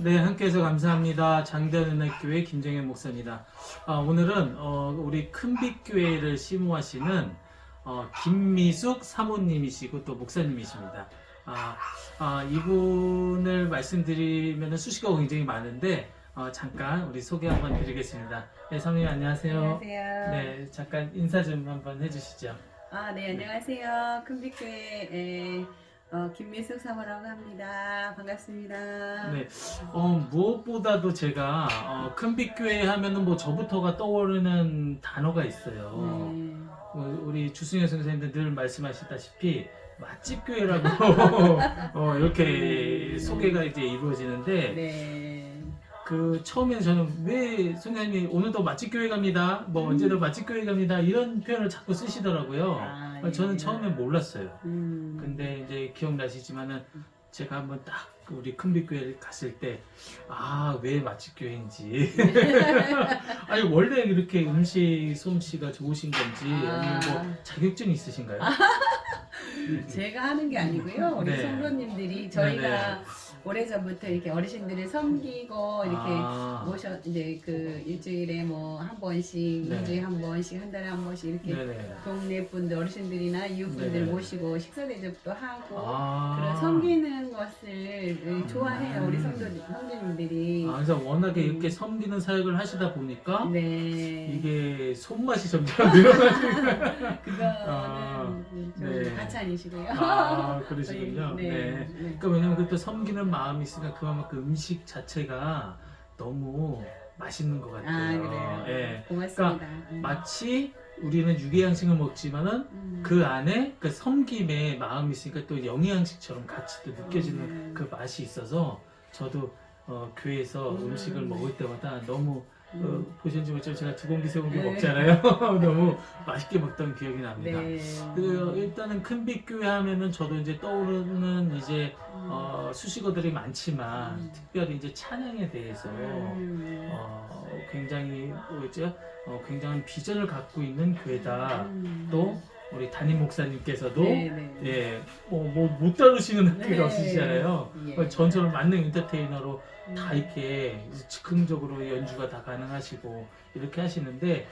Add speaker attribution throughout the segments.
Speaker 1: 네, 함께해서 감사합니다. 장대은혜교회 김정현 목사입니다. 아, 오늘은 어, 우리 큰빛교회를 심호하시는 어, 김미숙 사모님이시고 또 목사님이십니다. 아, 아, 이분을 말씀드리면 수식어가 굉장히 많은데 어, 잠깐 우리 소개 한번 드리겠습니다. 네, 사모님 안녕하세요.
Speaker 2: 안녕하세요.
Speaker 1: 네, 잠깐 인사 좀 한번 해주시죠.
Speaker 2: 아, 네, 안녕하세요. 큰빛교회 어, 김미숙 사모라고 합니다. 반갑습니다.
Speaker 1: 네, 어, 무엇보다도 제가 어, 큰빛교회 하면은 뭐 저부터가 떠오르는 단어가 있어요.
Speaker 2: 네.
Speaker 1: 어, 우리 주승현 선생님들 늘 말씀하시다시피 맛집 교회라고 어, 이렇게 소개가 이제 이루어지는데
Speaker 2: 네.
Speaker 1: 그 처음에는 저는 왜 선생님이 오늘도 맛집 교회 갑니다, 뭐 언제도 맛집 교회 갑니다 이런 표현을 자꾸 쓰시더라고요.
Speaker 2: 아,
Speaker 1: 어, 저는
Speaker 2: 예.
Speaker 1: 처음엔 몰랐어요.
Speaker 2: 음.
Speaker 1: 근데 이제 기억나시지만은 제가 한번 딱 우리 큰빛교회를 갔을 때, 아, 왜 맛집교회인지. 아니, 원래 이렇게 음식 솜씨가 좋으신 건지, 아니면 뭐
Speaker 2: 아.
Speaker 1: 자격증 있으신가요?
Speaker 2: 제가 하는 게 아니고요. 우리
Speaker 1: 네.
Speaker 2: 성도님들이 저희가
Speaker 1: 네,
Speaker 2: 오래전부터 이렇게 어르신들을 섬기고 이렇게
Speaker 1: 아.
Speaker 2: 모셔 이제 그 일주일에 뭐 한 번씩,
Speaker 1: 네.
Speaker 2: 이주에 한 번씩, 한 달에 한 번씩 이렇게
Speaker 1: 네네.
Speaker 2: 동네 분들 어르신들이나 이웃 분들
Speaker 1: 네네.
Speaker 2: 모시고 식사 대접도 하고
Speaker 1: 아.
Speaker 2: 그런 섬기는 것을 좋아해요 우리
Speaker 1: 음.
Speaker 2: 성도 성도님들이.
Speaker 1: 아, 그래서 워낙에
Speaker 2: 음.
Speaker 1: 이렇게 섬기는 사역을 하시다 보니까
Speaker 2: 네.
Speaker 1: 이게 손맛이 점점 늘어나시고.
Speaker 2: 그거는
Speaker 1: 아,
Speaker 2: 좀
Speaker 1: 네.
Speaker 2: 가찬이시고요.
Speaker 1: 아, 그러시군요.
Speaker 2: 네.
Speaker 1: 네.
Speaker 2: 네.
Speaker 1: 그러니까 왜냐면 그또 섬기는 마음이 있으니까 그만큼 음식 자체가 너무 맛있는 것 같아요.
Speaker 2: 아 그래요.
Speaker 1: 예.
Speaker 2: 고맙습니다. 음.
Speaker 1: 마치 우리는 유기양식을 먹지만은
Speaker 2: 음.
Speaker 1: 그 안에 그 섬김의 마음이 있으니까 또 영양식처럼 같이 또 느껴지는
Speaker 2: 음.
Speaker 1: 그 맛이 있어서 저도 어, 교회에서
Speaker 2: 음.
Speaker 1: 음. 식을 먹을 때마다 너무 어,
Speaker 2: 음.
Speaker 1: 보셨는지 모르지만 제가 두 공기 세 공기
Speaker 2: 네.
Speaker 1: 먹잖아요. 너무 맛있게 먹던 기억이 납니다.
Speaker 2: 네.
Speaker 1: 그 일단은 큰빛 교회 하면은 저도 이제 떠오르는 이제
Speaker 2: 음.
Speaker 1: 어, 수식어들이 많지만
Speaker 2: 음.
Speaker 1: 특별히 이제 찬양에 대해서
Speaker 2: 음.
Speaker 1: 어, 굉장히 뭐죠? 어, 굉장한 비전을 갖고 있는 교회다.
Speaker 2: 음.
Speaker 1: 또 우리 담임 목사님께서도
Speaker 2: 네, 네.
Speaker 1: 예, 뭐못 다루시는 학교가
Speaker 2: 네.
Speaker 1: 없으시잖아요.
Speaker 2: 예.
Speaker 1: 전처럼 만능 엔터테이너로
Speaker 2: 음.
Speaker 1: 다 이렇게 즉흥적으로 연주가 다 가능하시고 이렇게 하시는데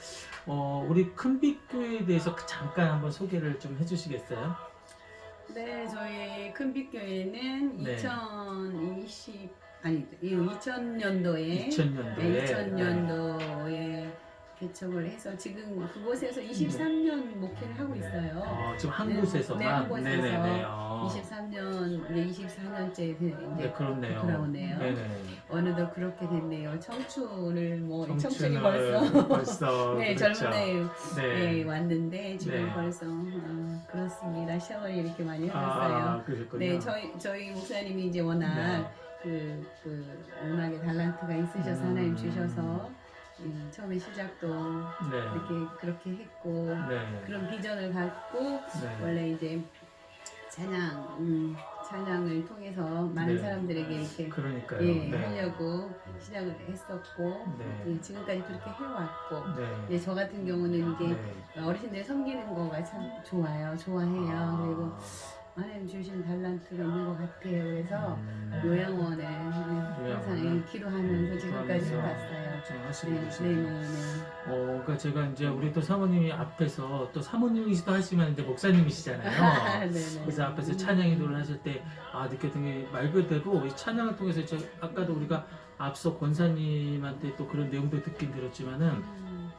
Speaker 1: 어, 우리 큰빛교회에 대해서 잠깐 한번 소개를 좀 해주시겠어요?
Speaker 2: 네, 저희 큰빛교회는
Speaker 1: 네.
Speaker 2: 2020 아니 2000년도에
Speaker 1: 2000년도에
Speaker 2: 네, 2000년도에 개척을 해서 지금 그곳에서 23년 목회를 하고 있어요.
Speaker 1: 어, 지금 한
Speaker 2: 네,
Speaker 1: 곳에서만
Speaker 2: 네, 한 곳에서
Speaker 1: 네네네. 어.
Speaker 2: 23년 이제 24년째 이제
Speaker 1: 네, 그렇네요.
Speaker 2: 그러네요.
Speaker 1: 네네.
Speaker 2: 어느덧 그렇게 됐네요. 청춘을 뭐 청춘이 벌써
Speaker 1: 벌써
Speaker 2: 네
Speaker 1: 그렇죠.
Speaker 2: 젊은 나이에
Speaker 1: 네.
Speaker 2: 네, 왔는데 지금
Speaker 1: 네.
Speaker 2: 벌써 어, 그렇습니다. 세월이 이렇게 많이 흘렀어요.
Speaker 1: 아, 그러셨군요.
Speaker 2: 네, 저희 저희 목사님이 이제 워낙 그, 그 음악의 달란트가 있으셔서
Speaker 1: 음.
Speaker 2: 하나님 주셔서 음, 처음에 시작도
Speaker 1: 네.
Speaker 2: 이렇게 그렇게 했고
Speaker 1: 네.
Speaker 2: 그런 비전을 갖고
Speaker 1: 네.
Speaker 2: 원래 이제 찬양 음, 찬양을 통해서 많은
Speaker 1: 네.
Speaker 2: 사람들에게 이렇게
Speaker 1: 그러니까요.
Speaker 2: 예,
Speaker 1: 네.
Speaker 2: 하려고 시작을 했었고
Speaker 1: 네.
Speaker 2: 예, 지금까지 그렇게 해왔고
Speaker 1: 네.
Speaker 2: 예, 저 같은 경우는 이게
Speaker 1: 네.
Speaker 2: 어르신들 섬기는 거가 참 좋아요 좋아해요
Speaker 1: 아.
Speaker 2: 그리고 하나님 주신 달란트가 있는 것 같아요 그래서
Speaker 1: 음.
Speaker 2: 요양원에 항상
Speaker 1: 요양원에
Speaker 2: 기도하면서 지금까지 해왔어요.
Speaker 1: 좀 하시고
Speaker 2: 네, 네.
Speaker 1: 네,
Speaker 2: 네.
Speaker 1: 어, 그러니까 제가 이제 우리 또 사모님이 앞에서 또 사모님이시도 하시면 이제 목사님이시잖아요.
Speaker 2: 네, 네.
Speaker 1: 그래서 앞에서 찬양 인도를 하실 때 아 느꼈던 게 말 그대로 이 찬양을 통해서 저 아까도 우리가 앞서 권사님한테 또 그런 내용도 듣긴 들었지만은
Speaker 2: 음,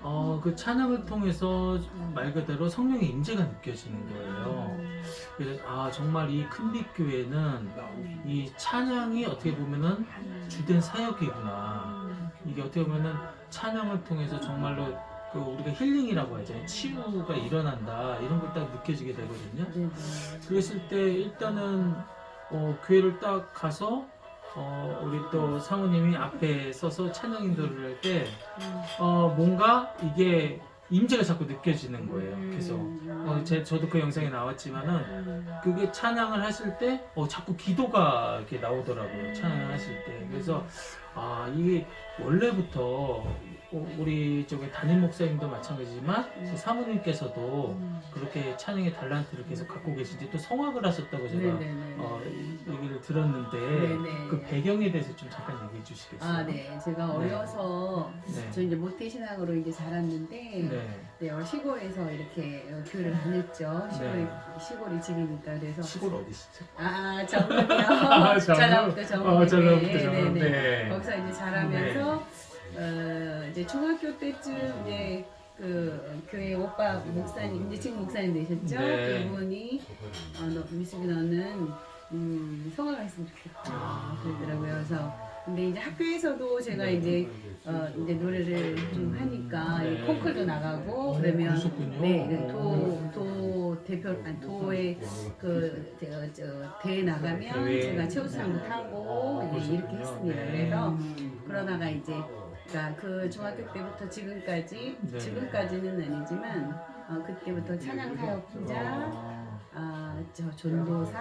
Speaker 1: 어그 찬양을 통해서 말 그대로 성령의 임재가 느껴지는 거예요.
Speaker 2: 음,
Speaker 1: 그래서 아 정말 이 큰빛 교회는 이 찬양이 어떻게 보면은 주된 사역이구나.
Speaker 2: 음,
Speaker 1: 이게 어떻게 보면은 찬양을 통해서 정말로 그 우리가 힐링이라고 하잖아요. 치유가 일어난다 이런 걸 딱 느껴지게 되거든요.
Speaker 2: 네, 네.
Speaker 1: 그랬을 때 일단은 어, 교회를 딱 가서 어, 우리 또 사모님이 앞에 서서 찬양 인도를 할때
Speaker 2: 음,
Speaker 1: 어, 뭔가 이게 임재가 자꾸 느껴지는 거예요.
Speaker 2: 음. 음,
Speaker 1: 어, 제, 저도 그 영상에 나왔지만은
Speaker 2: 음,
Speaker 1: 그게 찬양을 하실 때 어, 자꾸 기도가 이렇게 나오더라고요. 찬양을 하실 때. 그래서 아 이게 원래부터 어, 우리 저기 담임 목사님도 마찬가지지만
Speaker 2: 음.
Speaker 1: 사모님께서도
Speaker 2: 음.
Speaker 1: 그렇게 찬양의 달란트를 계속 갖고 계신지 또 성악을 하셨다고 제가
Speaker 2: 네네네.
Speaker 1: 어, 얘기를 들었는데
Speaker 2: 네네.
Speaker 1: 그 배경에 대해서 좀 잠깐 얘기해 주시겠어요?
Speaker 2: 아, 네. 제가 어려서
Speaker 1: 네.
Speaker 2: 저 이제 모태신앙으로 이제 자랐는데
Speaker 1: 네.
Speaker 2: 네, 어, 시골에서 이렇게 어, 교회를 다녔죠. 시골이,
Speaker 1: 네.
Speaker 2: 시골이 집이니까 그래서
Speaker 1: 시골 어디시죠?
Speaker 2: 아 전북이요.
Speaker 1: 아, 전북?
Speaker 2: 전라북도 전북.
Speaker 1: 어, 전라북도
Speaker 2: 네,
Speaker 1: 전북.
Speaker 2: 네, 네.
Speaker 1: 네.
Speaker 2: 거기서 이제 자라면서 어, 이제 중학교 때쯤 이제 그 교회 오빠 목사님 이제 지금 목사님 되셨죠?
Speaker 1: 네.
Speaker 2: 그분이 어, 너, 미숙이 너는 음, 성화가 했으면 좋겠다
Speaker 1: 아.
Speaker 2: 그러더라고요. 그래서 근데 이제 학교에서도 제가
Speaker 1: 네.
Speaker 2: 이제 어, 이제 노래를 좀 하니까
Speaker 1: 네.
Speaker 2: 콩쿨도 나가고
Speaker 1: 어,
Speaker 2: 그러면
Speaker 1: 그러셨군요.
Speaker 2: 네, 네, 도, 도 대표 아니 도의 그 저, 저, 대회 나가면. 제가 최우수상도 타고
Speaker 1: 아,
Speaker 2: 이제 이렇게. 했습니다.
Speaker 1: 네.
Speaker 2: 그래서 그러다가 이제 그러니까 그 중학교 때부터 지금까지
Speaker 1: 네.
Speaker 2: 지금까지는 아니지만 어, 그때부터 찬양 사역자,
Speaker 1: 아,
Speaker 2: 아, 저 전도사,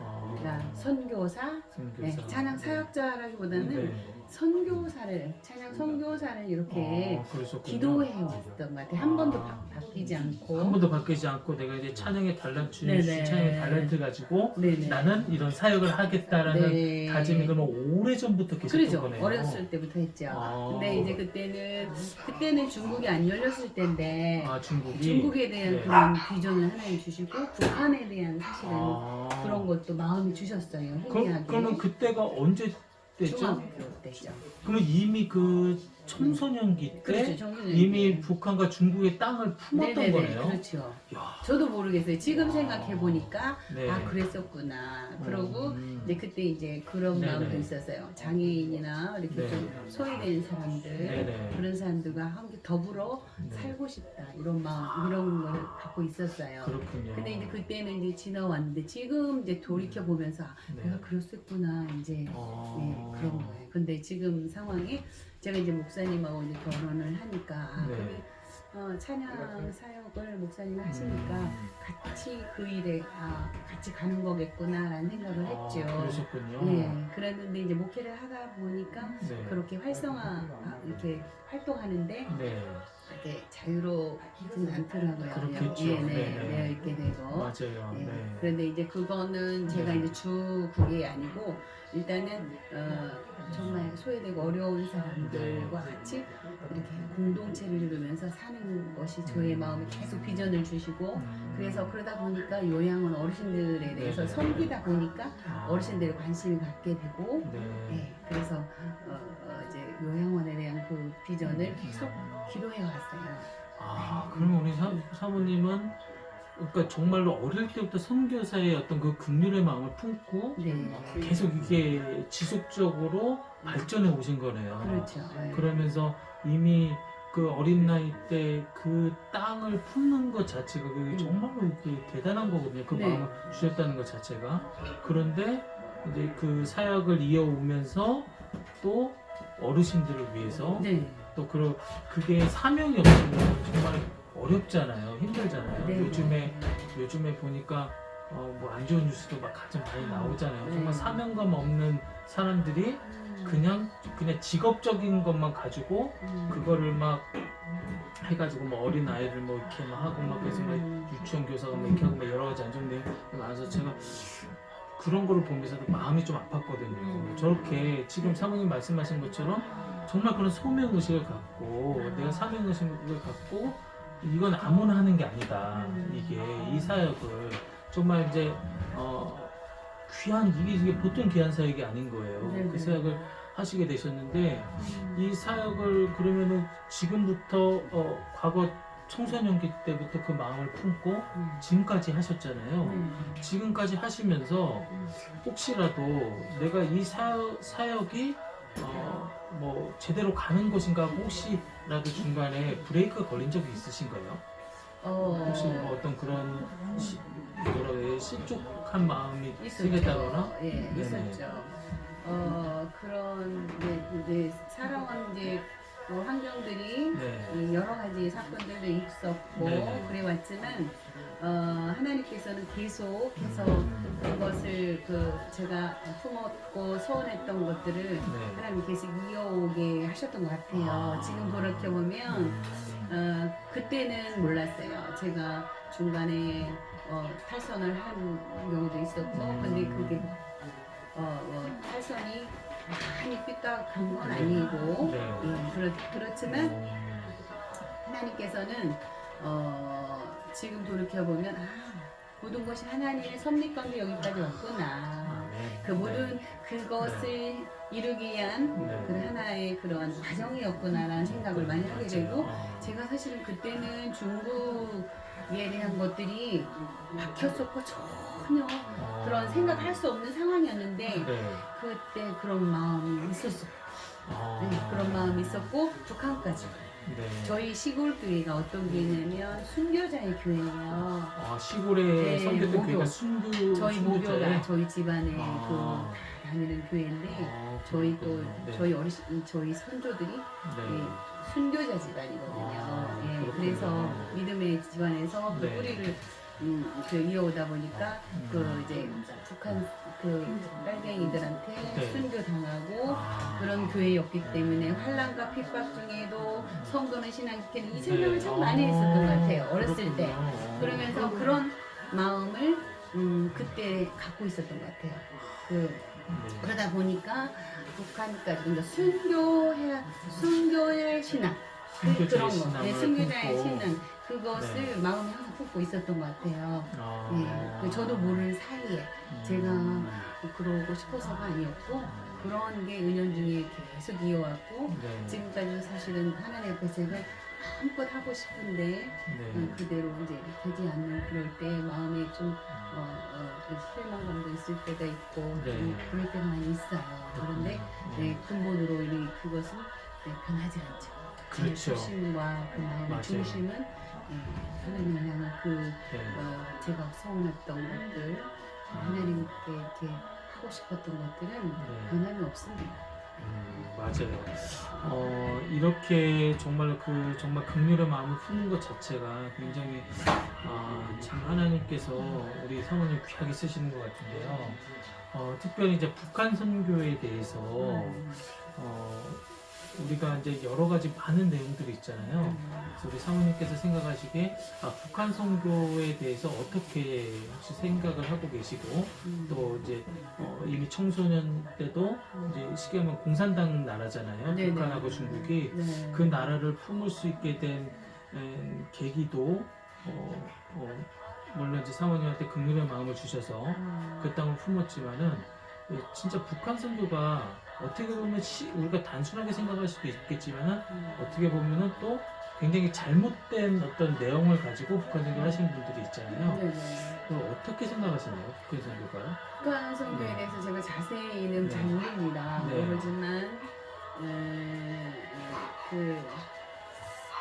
Speaker 1: 아,
Speaker 2: 그러니까 선교사, 네,
Speaker 1: 선교사.
Speaker 2: 찬양 사역자라기보다는
Speaker 1: 네.
Speaker 2: 선교사를 찬양 선교사를 이렇게
Speaker 1: 아, 그러셨군요.
Speaker 2: 기도해 왔던 것 같아요. 한 번도 바, 바뀌지 않고.
Speaker 1: 한 번도 바뀌지 않고 내가 이제 찬양의 달란트,
Speaker 2: 네네.
Speaker 1: 찬양의 달란트 가지고
Speaker 2: 네네.
Speaker 1: 나는 이런 사역을 하겠다라는
Speaker 2: 네.
Speaker 1: 다짐이 그러면 오래 전부터
Speaker 2: 그러죠.
Speaker 1: 거네요.
Speaker 2: 어렸을 때부터 했죠.
Speaker 1: 아.
Speaker 2: 근데 이제 그때는 그때는 중국이 안 열렸을 때인데
Speaker 1: 아 중국이
Speaker 2: 중국에 대한
Speaker 1: 네.
Speaker 2: 그런 비전을 하나님 주시고 북한에 대한 사실은
Speaker 1: 아.
Speaker 2: 그런 것도 마음이 주셨어요.
Speaker 1: 그,
Speaker 2: 행하게.
Speaker 1: 그러면 그때가 언제 때죠?
Speaker 2: 중학교 때죠.
Speaker 1: 그러면 이미 그 청소년기 때
Speaker 2: 그렇죠. 청소년
Speaker 1: 이미
Speaker 2: 때.
Speaker 1: 북한과 중국의 땅을 품었던
Speaker 2: 네네네,
Speaker 1: 거네요.
Speaker 2: 그렇죠.
Speaker 1: 야,
Speaker 2: 저도 모르겠어요. 지금 생각해 보니까
Speaker 1: 네.
Speaker 2: 아 그랬었구나. 그러고
Speaker 1: 음.
Speaker 2: 이제 그때 이제 그런
Speaker 1: 네네.
Speaker 2: 마음도 있었어요. 장애인이나 이렇게
Speaker 1: 네.
Speaker 2: 좀 소외된 사람들
Speaker 1: 네네.
Speaker 2: 그런 사람들과 함께 더불어
Speaker 1: 네.
Speaker 2: 살고 싶다 이런 마음 이런 걸 갖고 있었어요.
Speaker 1: 그렇군요.
Speaker 2: 근데 이제 그때는 이제 지나왔는데 지금 이제 돌이켜 보면서 아,
Speaker 1: 네.
Speaker 2: 내가 그랬었구나 이제
Speaker 1: 아.
Speaker 2: 네, 그런 거예요. 근데 지금 상황이 제가 이제 목사님하고 이제 결혼을 하니까 아,
Speaker 1: 네.
Speaker 2: 그럼 어, 찬양 사역을 목사님이 하시니까
Speaker 1: 음.
Speaker 2: 같이 그 일에 아, 같이 가는 거겠구나라는 생각을 했죠.
Speaker 1: 아, 그러셨군요.
Speaker 2: 네, 그랬는데 이제 목회를 하다 보니까
Speaker 1: 네.
Speaker 2: 그렇게 활성화 아, 이렇게 활동하는데
Speaker 1: 네.
Speaker 2: 이렇게 자유롭지는 않더라고요.
Speaker 1: 그렇겠죠.
Speaker 2: 예, 네,
Speaker 1: 네.
Speaker 2: 네, 이렇게 되고.
Speaker 1: 맞아요.
Speaker 2: 네.
Speaker 1: 네.
Speaker 2: 그런데 이제 그거는 제가 이제 주 그게 아니고 일단은 어, 정말 소외되고 어려운 사람들과
Speaker 1: 네.
Speaker 2: 같이 이렇게 공동체를 이루면서 사는 것이 저의
Speaker 1: 음.
Speaker 2: 마음에 계속 비전을 주시고
Speaker 1: 음.
Speaker 2: 그래서 그러다 보니까 요양원 어르신들에 대해서
Speaker 1: 네.
Speaker 2: 섬기다 보니까
Speaker 1: 아.
Speaker 2: 어르신들에 관심을 갖게 되고
Speaker 1: 네.
Speaker 2: 네, 그래서 어, 어, 이제 요양원에 대한 그 비전을 계속 기도해 왔어요.
Speaker 1: 아, 그러면 우리 사, 사모님은 그러니까 정말로 어릴 때부터 선교사의 어떤 그 긍휼의 마음을 품고
Speaker 2: 네,
Speaker 1: 계속 이게 지속적으로 발전해 오신 거네요.
Speaker 2: 그렇죠. 네.
Speaker 1: 그러면서 이미 그 어린 나이 때 그 땅을 품는 것 자체가 그게
Speaker 2: 음.
Speaker 1: 정말로 그 대단한 거거든요. 그
Speaker 2: 네.
Speaker 1: 마음을 주셨다는 것 자체가. 그런데 이제 그 사역을 이어오면서 또 어르신들을 위해서
Speaker 2: 네.
Speaker 1: 또 그, 그게 사명이 없으면 정말 어렵잖아요. 힘들잖아요.
Speaker 2: 네.
Speaker 1: 요즘에, 요즘에 보니까 어, 뭐 안 좋은 뉴스도 막 가끔 많이 나오잖아요.
Speaker 2: 네.
Speaker 1: 정말 사명감 없는 사람들이 그냥, 그냥 직업적인 것만 가지고
Speaker 2: 음.
Speaker 1: 그거를 막 해가지고 뭐 어린 아이를 뭐 이렇게 막 하고 막 그래서 막
Speaker 2: 음.
Speaker 1: 유치원 교사가 뭐 이렇게 하고 막 여러 가지 안 좋은 내용이 많아서 제가 그런 거를 보면서도 마음이 좀 아팠거든요.
Speaker 2: 음.
Speaker 1: 저렇게 지금 사모님 말씀하신 것처럼 정말 그런 소명 의식을 갖고
Speaker 2: 아.
Speaker 1: 내가 사명 의식을 갖고 이건 아무나 하는 게 아니다.
Speaker 2: 음.
Speaker 1: 이게 이 사역을 정말 이제 어 귀한 이게, 이게 보통 귀한 사역이 아닌 거예요.
Speaker 2: 네네.
Speaker 1: 그 사역을 하시게 되셨는데
Speaker 2: 음.
Speaker 1: 이 사역을 그러면은 지금부터 어, 과거 청소년기 때부터 그 마음을 품고
Speaker 2: 음.
Speaker 1: 지금까지 하셨잖아요.
Speaker 2: 네.
Speaker 1: 지금까지 하시면서
Speaker 2: 음.
Speaker 1: 혹시라도 내가 이 사역, 사역이 어, 뭐 제대로 가는 것인가 하고 혹시라도 중간에 브레이크 걸린 적이 있으신가요?
Speaker 2: 어,
Speaker 1: 혹시 뭐 어떤 그런 시, 그래 실족한 마음이
Speaker 2: 있었죠.
Speaker 1: 생겼다거나?
Speaker 2: 예,
Speaker 1: 네네.
Speaker 2: 있었죠. 어, 그런 이제, 이제 사람은 이제 또 환경들이
Speaker 1: 네.
Speaker 2: 이 여러 가지 사건들도 있었고
Speaker 1: 네.
Speaker 2: 그래 왔지만 어, 하나님께서는 계속해서
Speaker 1: 음.
Speaker 2: 그것을 그 제가 품었고 소원했던 것들을
Speaker 1: 네.
Speaker 2: 하나님 계속 이어오게 하셨던 것 같아요.
Speaker 1: 아.
Speaker 2: 지금 돌이켜 보면
Speaker 1: 음.
Speaker 2: 어, 그때는 몰랐어요. 제가 중간에 어, 탈선을 한 경우도 있었고,
Speaker 1: 음.
Speaker 2: 근데 그게 어, 어, 탈선이 많이 삐딱한 건 아니고,
Speaker 1: 네.
Speaker 2: 예, 그렇, 그렇지만
Speaker 1: 음.
Speaker 2: 하나님께서는 어, 지금 돌이켜 보면 아, 모든 것이 하나님의 섭리 가운데 여기까지 왔구나.
Speaker 1: 아, 네.
Speaker 2: 그 모든 그것을 이루기 위한
Speaker 1: 네.
Speaker 2: 그 하나의 그런 과정이었구나라는 생각을 많이 하게 되고
Speaker 1: 아.
Speaker 2: 제가 사실은 그때는 중국에 대한 것들이 막혔었고 전혀
Speaker 1: 어.
Speaker 2: 그런 생각할 수 없는 상황이었는데
Speaker 1: 네.
Speaker 2: 그때 그런 마음이 있었어요.
Speaker 1: 아.
Speaker 2: 네, 그런 마음이 있었고 북한까지.
Speaker 1: 네.
Speaker 2: 저희 시골 교회가 어떤 교회냐면 순교자의 교회예요.
Speaker 1: 아, 시골에
Speaker 2: 네,
Speaker 1: 섬겼던. 교회가 순교
Speaker 2: 저희? 모교가 저희 집안에
Speaker 1: 아.
Speaker 2: 그 다니는 교회인데
Speaker 1: 아,
Speaker 2: 저희 또.
Speaker 1: 네.
Speaker 2: 저희 어르신 저희 선조들이
Speaker 1: 네.
Speaker 2: 예, 순교자 집안이거든요.
Speaker 1: 아,
Speaker 2: 예. 그래서 믿음의 집안에서 그
Speaker 1: 네.
Speaker 2: 뿌리를 음, 그 이어 오다 보니까
Speaker 1: 음.
Speaker 2: 그 이제 북한 그 빨갱이들한테
Speaker 1: 네.
Speaker 2: 순교 당하고
Speaker 1: 아.
Speaker 2: 그런 교회였기 때문에 환란과 핍박 중에도 성도는 신앙 지키는 이 생각을
Speaker 1: 네.
Speaker 2: 참 많이 했었던 것 같아요. 어렸을 때. 그러면서 그런 마음을 음, 그때 갖고 있었던 것 같아요. 그
Speaker 1: 네.
Speaker 2: 그러다 보니까 북한까지 그러니까 순교해 순교의 신앙 그, 그런 거,
Speaker 1: 신앙을
Speaker 2: 네, 순교자의
Speaker 1: 품고.
Speaker 2: 신앙 그것을
Speaker 1: 네.
Speaker 2: 마음에 항상 품고 있었던 것 같아요.
Speaker 1: 아.
Speaker 2: 네, 그 저도 모르는 사이에 제가
Speaker 1: 음.
Speaker 2: 그러고 싶어서가 아니었고 그런 게 은연 중에 계속 이어왔고
Speaker 1: 네.
Speaker 2: 지금까지 사실은 하나님 앞에 제가 마음껏 하고 싶은데
Speaker 1: 네.
Speaker 2: 음, 그대로 이제 되지 않는 그럴 때 마음에 좀 어, 어, 그 실망감도 있을 때가 있고
Speaker 1: 네.
Speaker 2: 좀 그럴 때가 많이 있어요. 그런데 네, 근본으로 이 그것은 네, 변하지 않죠. 제
Speaker 1: 그렇죠.
Speaker 2: 초심과 그 마음의
Speaker 1: 맞아요.
Speaker 2: 중심은 네, 하나님을 향한 그
Speaker 1: 네.
Speaker 2: 어, 제가 소원했던 것들 하나님께 이렇게 하고 싶었던 것들은
Speaker 1: 네.
Speaker 2: 변함이 없습니다.
Speaker 1: 음, 맞아요. 어, 이렇게 정말 그 정말 극률의 마음을 품는 것 자체가 굉장히 아, 참 하나님께서 우리 사모님 귀하게 쓰시는 것 같은데요. 어, 특별히 이제 북한 선교에 대해서
Speaker 2: 음.
Speaker 1: 어, 우리가 이제 여러 가지 많은 내용들이 있잖아요. 그래서 우리 사모님께서 생각하시기에 아, 북한 선교에 대해서 어떻게 혹시 생각을 하고 계시고
Speaker 2: 음.
Speaker 1: 또 이제 어, 이미 청소년 때도 이제 쉽게 하면 공산당 나라잖아요.
Speaker 2: 네네.
Speaker 1: 북한하고 중국이
Speaker 2: 네.
Speaker 1: 그 나라를 품을 수 있게 된 에, 계기도 어, 어, 물론 이제 사모님한테 긍휼의 마음을 주셔서
Speaker 2: 음.
Speaker 1: 그 땅을 품었지만은 예, 진짜 북한 선교가 어떻게 보면 시- 우리가 단순하게 생각할 수도 있겠지만은
Speaker 2: 음.
Speaker 1: 어떻게 보면은 또 굉장히 잘못된 어떤 내용을 가지고 북한 선교를 하시는 분들이 있잖아요.
Speaker 2: 네네.
Speaker 1: 그걸 어떻게 생각하시나요? 북한 선교가요?
Speaker 2: 북한 선교에
Speaker 1: 네.
Speaker 2: 대해서 제가 자세히는
Speaker 1: 네.
Speaker 2: 잘 모릅니다.
Speaker 1: 네.
Speaker 2: 모르지만 에, 그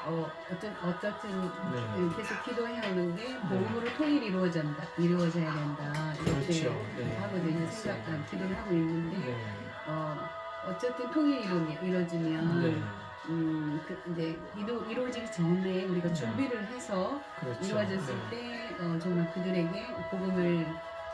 Speaker 2: 어, 어쨌, 어쨌든
Speaker 1: 네.
Speaker 2: 그 계속 기도해 오는 게 복음으로 통일이 이루어진다, 이루어져야 된다 이렇게
Speaker 1: 그렇죠. 네.
Speaker 2: 하거든요. 생각, 아, 기도를 하고 있는데
Speaker 1: 네.
Speaker 2: 어, 어쨌든 통일이 이루, 이루 어지면
Speaker 1: 네.
Speaker 2: 음, 그 이제 이루, 이루어지기 전에 우리가
Speaker 1: 네.
Speaker 2: 준비를 해서
Speaker 1: 그렇죠.
Speaker 2: 이루어졌을
Speaker 1: 네.
Speaker 2: 때 어, 정말 그들에게 복음을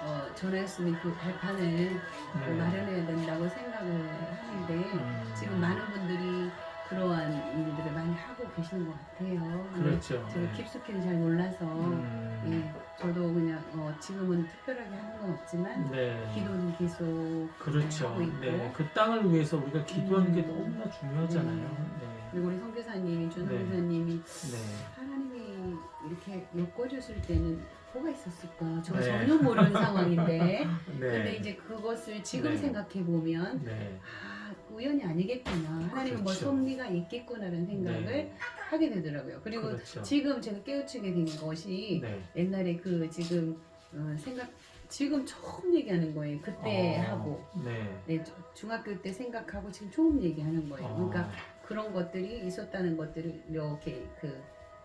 Speaker 2: 어, 전할 수 있는 그 발판을
Speaker 1: 네.
Speaker 2: 마련해야 된다고 생각을 하는데
Speaker 1: 음.
Speaker 2: 지금 많은 분들이 그러한 일들을 많이 하고 계시는 것 같아요. 근데
Speaker 1: 그렇죠.
Speaker 2: 제가
Speaker 1: 네.
Speaker 2: 깊숙이는 잘 몰라서
Speaker 1: 음.
Speaker 2: 예, 저도 그냥 어, 지금은 특별하게 하는 건 없지만
Speaker 1: 네.
Speaker 2: 기도는 계속
Speaker 1: 그렇죠.
Speaker 2: 하고 있고
Speaker 1: 네. 그 땅을 위해서 우리가 기도하는 게
Speaker 2: 음.
Speaker 1: 너무나 중요하잖아요. 네.
Speaker 2: 그리고 우리 선교사님이 준
Speaker 1: 네.
Speaker 2: 선교사님이
Speaker 1: 네.
Speaker 2: 하나님이 이렇게 엮어줬을 때는 뭐가 있었을까? 저
Speaker 1: 네.
Speaker 2: 전혀 모르는 상황인데
Speaker 1: 네.
Speaker 2: 근데 이제 그것을 지금
Speaker 1: 네.
Speaker 2: 생각해 보면
Speaker 1: 네.
Speaker 2: 아 우연이 아니겠구나 하나님은 뭐
Speaker 1: 그렇죠.
Speaker 2: 섭리가 있겠구나라는 생각을
Speaker 1: 네.
Speaker 2: 하게 되더라고요. 그리고
Speaker 1: 그렇죠.
Speaker 2: 지금 제가 깨우치게 된 것이
Speaker 1: 네.
Speaker 2: 옛날에 그 지금 어, 생각 지금 처음 얘기하는 거예요. 그때
Speaker 1: 어,
Speaker 2: 하고
Speaker 1: 네.
Speaker 2: 네, 주- 중학교 때 생각하고 지금 처음 얘기하는 거예요.
Speaker 1: 어,
Speaker 2: 그러니까 그런 것들이 있었다는 것들을 이렇게 그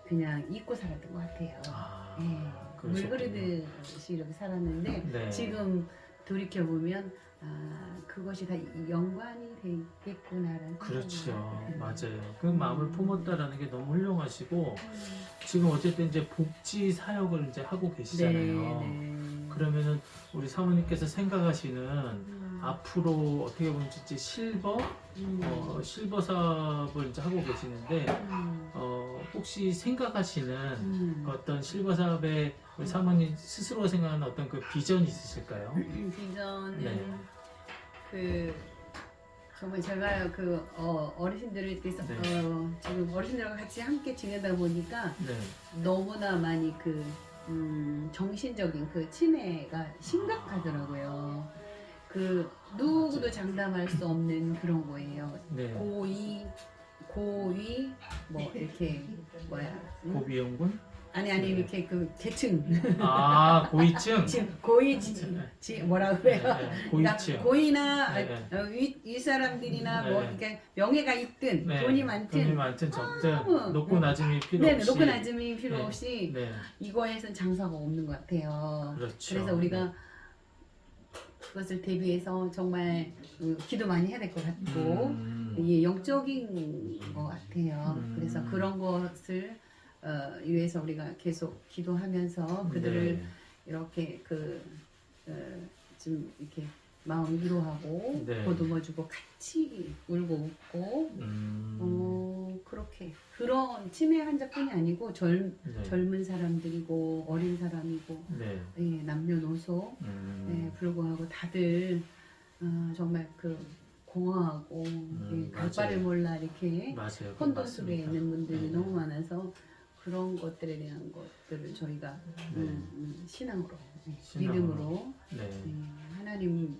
Speaker 2: 그냥 잊고 살았던 것 같아요.
Speaker 1: 아,
Speaker 2: 예,
Speaker 1: 그러셨군요.
Speaker 2: 물그릇이 이렇게 살았는데
Speaker 1: 네.
Speaker 2: 지금 돌이켜 보면 아 그것이 다 연관이 되겠구나라는
Speaker 1: 그렇죠. 맞아요. 그 마음을 품었다라는 게 너무 훌륭하시고 지금 어쨌든 이제 복지 사역을 이제 하고 계시잖아요.
Speaker 2: 네, 네.
Speaker 1: 그러면은 우리 사모님께서 생각하시는
Speaker 2: 음,
Speaker 1: 앞으로 어떻게 보면 이제 실버
Speaker 2: 음,
Speaker 1: 어, 실버 사업을 이제 하고 계시는데
Speaker 2: 음,
Speaker 1: 어, 혹시 생각하시는
Speaker 2: 음.
Speaker 1: 어떤 실버 사업에 우리 사모님 스스로 생각하는 어떤 그 비전이 있으실까요?
Speaker 2: 비전은
Speaker 1: 네.
Speaker 2: 그 정말 제가 그 어, 어르신들을 이렇게 서-
Speaker 1: 네.
Speaker 2: 어, 지금 어르신들과 같이 함께 지내다 보니까
Speaker 1: 네.
Speaker 2: 너무나 많이 그 음, 정신적인 그 치매가 심각하더라고요. 그 누구도 장담할 수 없는 그런 거예요.
Speaker 1: 네.
Speaker 2: 고위, 고위, 뭐 이렇게 뭐야? 음?
Speaker 1: 고비용군?
Speaker 2: 아니 아니
Speaker 1: 네.
Speaker 2: 이렇게 그 계층.
Speaker 1: 아, 고위층?
Speaker 2: 지금 고위 지, 지 뭐라 그래요?
Speaker 1: 네, 네, 고위층.
Speaker 2: 그러니까 고위나
Speaker 1: 네,
Speaker 2: 어, 위, 위 사람들이나
Speaker 1: 네.
Speaker 2: 뭐 이렇게 명예가 있든
Speaker 1: 네,
Speaker 2: 돈이 많든
Speaker 1: 돈이 많든 적든
Speaker 2: 아무,
Speaker 1: 높고 낮음이 필요
Speaker 2: 네,
Speaker 1: 없이
Speaker 2: 높고 낮음이 필요
Speaker 1: 네.
Speaker 2: 없이
Speaker 1: 네,
Speaker 2: 이거에선 장사가 없는 것 같아요.
Speaker 1: 그렇죠.
Speaker 2: 그래서 우리가 그것을 대비해서 정말 음, 기도 많이 해야 될 것 같고
Speaker 1: 음,
Speaker 2: 이게 영적인 것 같아요.
Speaker 1: 음.
Speaker 2: 그래서 그런 것을 어, 위해서 우리가 계속 기도하면서 그들을
Speaker 1: 네,
Speaker 2: 이렇게 그 어, 좀 이렇게 마음 위로하고
Speaker 1: 네.
Speaker 2: 보듬어주고 같이 울고 웃고
Speaker 1: 음,
Speaker 2: 어, 그렇게 그런 치매 환자뿐이 아니고 젊,
Speaker 1: 네,
Speaker 2: 젊은 사람들이고 어린 사람이고
Speaker 1: 네,
Speaker 2: 예, 남녀노소
Speaker 1: 음,
Speaker 2: 예, 불구하고 다들 어, 정말 그 공허하고 예, 갈
Speaker 1: 맞아요.
Speaker 2: 바를 몰라 이렇게
Speaker 1: 맞아요.
Speaker 2: 혼돈. 속에 있는 분들이
Speaker 1: 네.
Speaker 2: 너무 많아서 그런 것들에 대한 것들을 저희가
Speaker 1: 네.
Speaker 2: 음, 음, 신앙으로, 예,
Speaker 1: 신앙으로.
Speaker 2: 믿음으로
Speaker 1: 네,
Speaker 2: 예, 하나님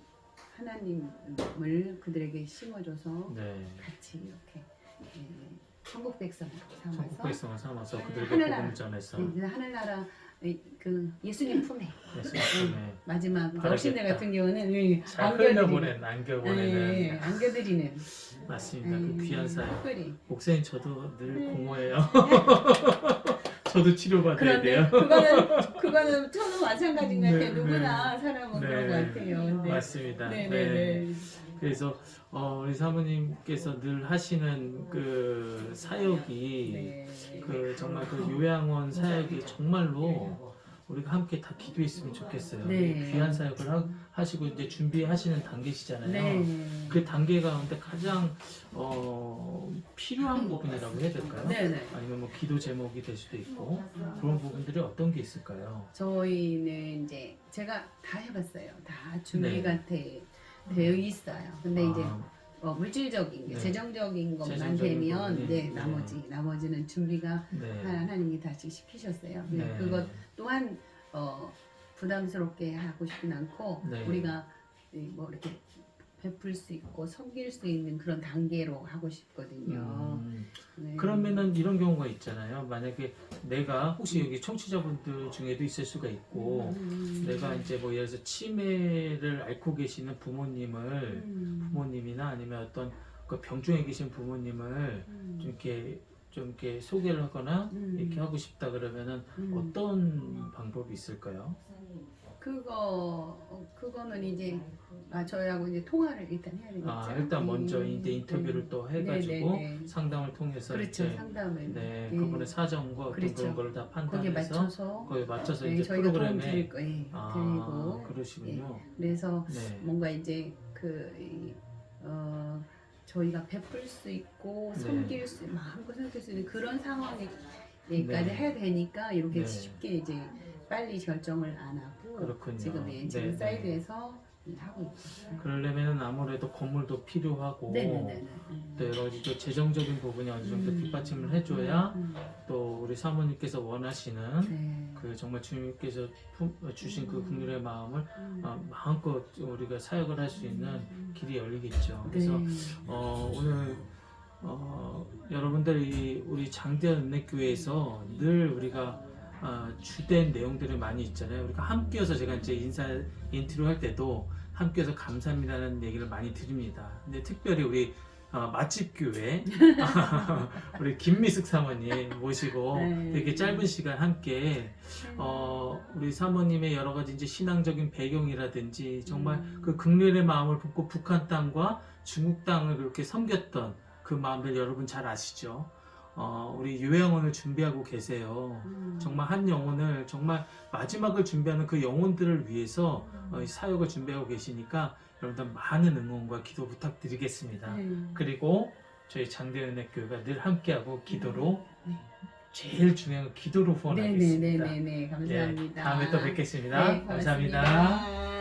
Speaker 2: 하나님을 그들에게 심어줘서
Speaker 1: 네.
Speaker 2: 같이 이렇게 예, 천국
Speaker 1: 천국
Speaker 2: 삼아서
Speaker 1: 백성을 삼아서 그들에게
Speaker 2: 하늘나라.
Speaker 1: 복음 전해서
Speaker 2: 예, 하늘나라 예, 그 예수님 품에
Speaker 1: 예수님의
Speaker 2: 마지막
Speaker 1: 바라겠다.
Speaker 2: 어르신들 같은 경우는
Speaker 1: 흘려보낸 안겨보내는
Speaker 2: 예, 안겨드리는
Speaker 1: 맞습니다.
Speaker 2: 예,
Speaker 1: 그 귀한 사역. 목사님 저도 늘
Speaker 2: 네.
Speaker 1: 공허해요. 저도 치료받아야
Speaker 2: 그런데
Speaker 1: 돼요.
Speaker 2: 그거는 그거는 저는 마찬가지인 것 같아요.
Speaker 1: 네,
Speaker 2: 누구나 사람은
Speaker 1: 네.
Speaker 2: 그런 것 같아요. 근데
Speaker 1: 맞습니다.
Speaker 2: 네 네 네.
Speaker 1: 그래서 어, 우리 사모님께서 늘 하시는 그 사역이
Speaker 2: 네.
Speaker 1: 그 정말 그 요양원 사역이 정말로 우리가 함께 다 기도했으면 좋겠어요.
Speaker 2: 네.
Speaker 1: 귀한 사역을 하, 하시고 이제 준비하시는 단계시잖아요.
Speaker 2: 네.
Speaker 1: 그 단계 가운데 가장 어, 필요한 부분이라고 해야 될까요?
Speaker 2: 네네.
Speaker 1: 아니면 뭐 기도 제목이 될 수도 있고 그런 부분들이 어떤 게 있을까요?
Speaker 2: 저희는 이제 제가 다 해봤어요. 다 준비가
Speaker 1: 네.
Speaker 2: 돼, 되어 있어요. 근데 이제
Speaker 1: 아,
Speaker 2: 어, 물질적인 게
Speaker 1: 네.
Speaker 2: 재정적인 것만
Speaker 1: 재정적인
Speaker 2: 되면
Speaker 1: 부분이,
Speaker 2: 네,
Speaker 1: 네.
Speaker 2: 나머지 나머지는 준비가
Speaker 1: 네.
Speaker 2: 하나님이 다시 시키셨어요. 네.
Speaker 1: 네.
Speaker 2: 그것 또한 어, 부담스럽게 하고 싶진 않고
Speaker 1: 네.
Speaker 2: 우리가 이뭐 이렇게 베풀 수 있고 섬길 수 있는 그런 단계로 하고 싶거든요.
Speaker 1: 음,
Speaker 2: 네.
Speaker 1: 그러면은 이런 경우가 있잖아요. 만약에 내가 혹시 여기 청취자분들 중에도 있을 수가 있고
Speaker 2: 음.
Speaker 1: 내가 이제 뭐 예를 들어서 치매를 앓고 계시는 부모님을
Speaker 2: 음.
Speaker 1: 부모님이나 아니면 어떤 그 병중에 계신 부모님을
Speaker 2: 음.
Speaker 1: 좀 이렇게 좀 이렇게 소개를 하거나
Speaker 2: 음.
Speaker 1: 이렇게 하고 싶다 그러면은
Speaker 2: 음.
Speaker 1: 어떤 방법이 있을까요?
Speaker 2: 그거 어, 그거는 이제 아 저희하고 이제 통화를 일단 해야 되겠죠.
Speaker 1: 아 일단 먼저
Speaker 2: 네.
Speaker 1: 이제 인터뷰를
Speaker 2: 네.
Speaker 1: 또 해가지고
Speaker 2: 네, 네, 네.
Speaker 1: 상담을 통해서
Speaker 2: 그렇죠
Speaker 1: 이제
Speaker 2: 상담을
Speaker 1: 네,
Speaker 2: 네.
Speaker 1: 그분의 사정과 어떤
Speaker 2: 그렇죠.
Speaker 1: 그런 거를 다
Speaker 2: 거기에
Speaker 1: 판단해서
Speaker 2: 맞춰서
Speaker 1: 거기에 맞춰서
Speaker 2: 네,
Speaker 1: 이제
Speaker 2: 저희가 도움
Speaker 1: 프로그램에
Speaker 2: 드릴 거예요.
Speaker 1: 아
Speaker 2: 드리고
Speaker 1: 그러시군요.
Speaker 2: 그래서
Speaker 1: 네.
Speaker 2: 뭔가 이제 그 이, 어, 저희가 베풀 수 있고
Speaker 1: 네.
Speaker 2: 섬길 수 마음껏 섬길 수 있는 그런 상황에까지
Speaker 1: 네.
Speaker 2: 해야 되니까 이렇게
Speaker 1: 네.
Speaker 2: 쉽게 이제 빨리 결정을 안 하고
Speaker 1: 그렇군요.
Speaker 2: 지금 예, 지금
Speaker 1: 네,
Speaker 2: 사이드에서 하고 있죠.
Speaker 1: 그러려면은 아무래도 건물도 필요하고
Speaker 2: 네네네.
Speaker 1: 또 여러 가지 또 재정적인 부분이 어느 정도
Speaker 2: 음.
Speaker 1: 뒷받침을 해줘야
Speaker 2: 음,
Speaker 1: 또 우리 사모님께서 원하시는
Speaker 2: 네.
Speaker 1: 그 정말 주님께서 품- 주신 그
Speaker 2: 음.
Speaker 1: 국민의 마음을
Speaker 2: 음.
Speaker 1: 어, 마음껏 우리가 사역을 할 수 있는
Speaker 2: 음.
Speaker 1: 길이 열리겠죠.
Speaker 2: 네.
Speaker 1: 그래서 어, 오늘 어, 여러분들이 우리 장대한 은혜교회에서 늘 우리가 어, 주된 내용들이 많이 있잖아요. 우리가 함께여서 제가 이제 인사 인트로 할 때도 함께여서 감사합니다는 얘기를 많이 드립니다. 근데 특별히 우리 어, 맛집 교회 우리 김미숙 사모님 모시고
Speaker 2: 네.
Speaker 1: 이렇게 짧은 시간 함께 어, 우리 사모님의 여러 가지 이제 신앙적인 배경이라든지 정말
Speaker 2: 음.
Speaker 1: 그 극렬의 마음을 품고 북한 땅과 중국 땅을 그렇게 섬겼던 그 마음들 여러분 잘 아시죠? 어, 우리 유해영혼을 준비하고 계세요.
Speaker 2: 음.
Speaker 1: 정말 한 영혼을 정말 마지막을 준비하는 그 영혼들을 위해서
Speaker 2: 음.
Speaker 1: 어, 이 사역을 준비하고 계시니까 여러분들 많은 응원과 기도 부탁드리겠습니다.
Speaker 2: 네.
Speaker 1: 그리고 저희 장대은혜 교회가 늘 함께하고 기도로
Speaker 2: 네.
Speaker 1: 제일 중요한 건 기도로 후원하겠습니다.
Speaker 2: 네네네네 감사합니다.
Speaker 1: 예, 다음에 또 뵙겠습니다.
Speaker 2: 네, 감사합니다.